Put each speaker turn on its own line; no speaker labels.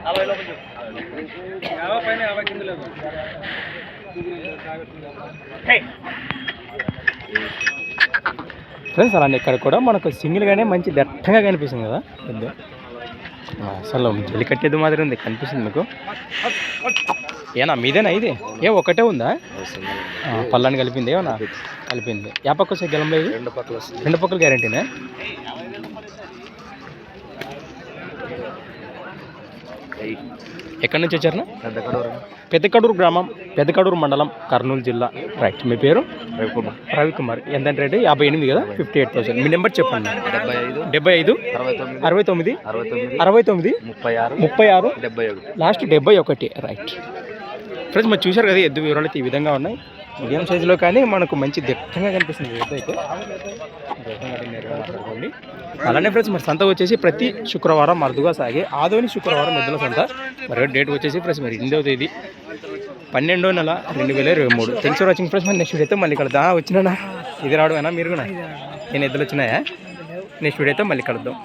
నలభై లోపల చెప్పు
యాభై పైన యాభై కింద లేదు
ఫ్రెండ్స్ అలానే ఇక్కడ కూడా మనకు సింగిల్గానే మంచి దట్టంగా కనిపిస్తుంది కదా ఎద్దు ఆ, అసలు జల్లి కట్టేది మాదిరి ఉంది కనిపిస్తుంది మీకు. ఏనా మీదేనా ఇది? ఏ ఒకటే ఉందా? పళ్ళని కలిపింది ఏమన్నా? కలిపింది. యా పక్క వచ్చే
రెండు పక్కల వస్తుంది
రెండు పక్కల గ్యారంటీనే? ఎక్కడి నుంచి వచ్చారు?
పెద్ద కడవరు
పెద్దకడూరు గ్రామం పెద్దకడూరు మండలం కర్నూలు జిల్లా. రైట్ మీ పేరు?
రవికుమార్.
రవికుమార్. ఎంత రేటు? యాభై ఎనిమిది కదా? ఫిఫ్టీ ఎయిట్ థౌసండ్ మీ నెంబర్ చెప్పండి.
డెబ్బై ఐదు.
డెబ్బై
అరవై తొమ్మిది.
అరవై తొమ్మిది?
అరవై తొమ్మిది. ముప్పై ఆరు.
ముప్పై ఆరు?
డెబ్బై ఒకటి.
లాస్ట్ డెబ్బై ఒకటి. రైట్ ఫ్రెండ్స్ మరి చూశారు కదా ఎద్దు వివరాలు? అయితే ఈ విధంగా ఉన్నాయి. మీడియం సైజులో కానీ మనకు మంచి దిట్టంగా కనిపిస్తుంది అయితే మాట్లాడుకోండి అలానే ఫ్రెండ్స్ మరి సంత వచ్చేసి ప్రతి శుక్రవారం అరుదుగా సాగే ఆదోని శుక్రవారం ఎద్దుల సంత. మరి డేట్ వచ్చేసి ఫ్రెండ్స్ మరి ఎనిమిదవ తేదీ. పన్నెండో నెల రెండు వేల ఇరవై మూడు. థ్యాంక్స్ ఫర్ వాచింగ్ ఫ్రెండ్స్ మరి నెక్స్ట్ అయితే మళ్ళీ కలుద్దాం. ఆ, వచ్చినానా ఇది రావడమేనా? మీరు కూడా నేను ఎద్దులు వచ్చినాయా? నెక్స్ట్ వీడియో అయితే మళ్ళీ కలుద్దాం.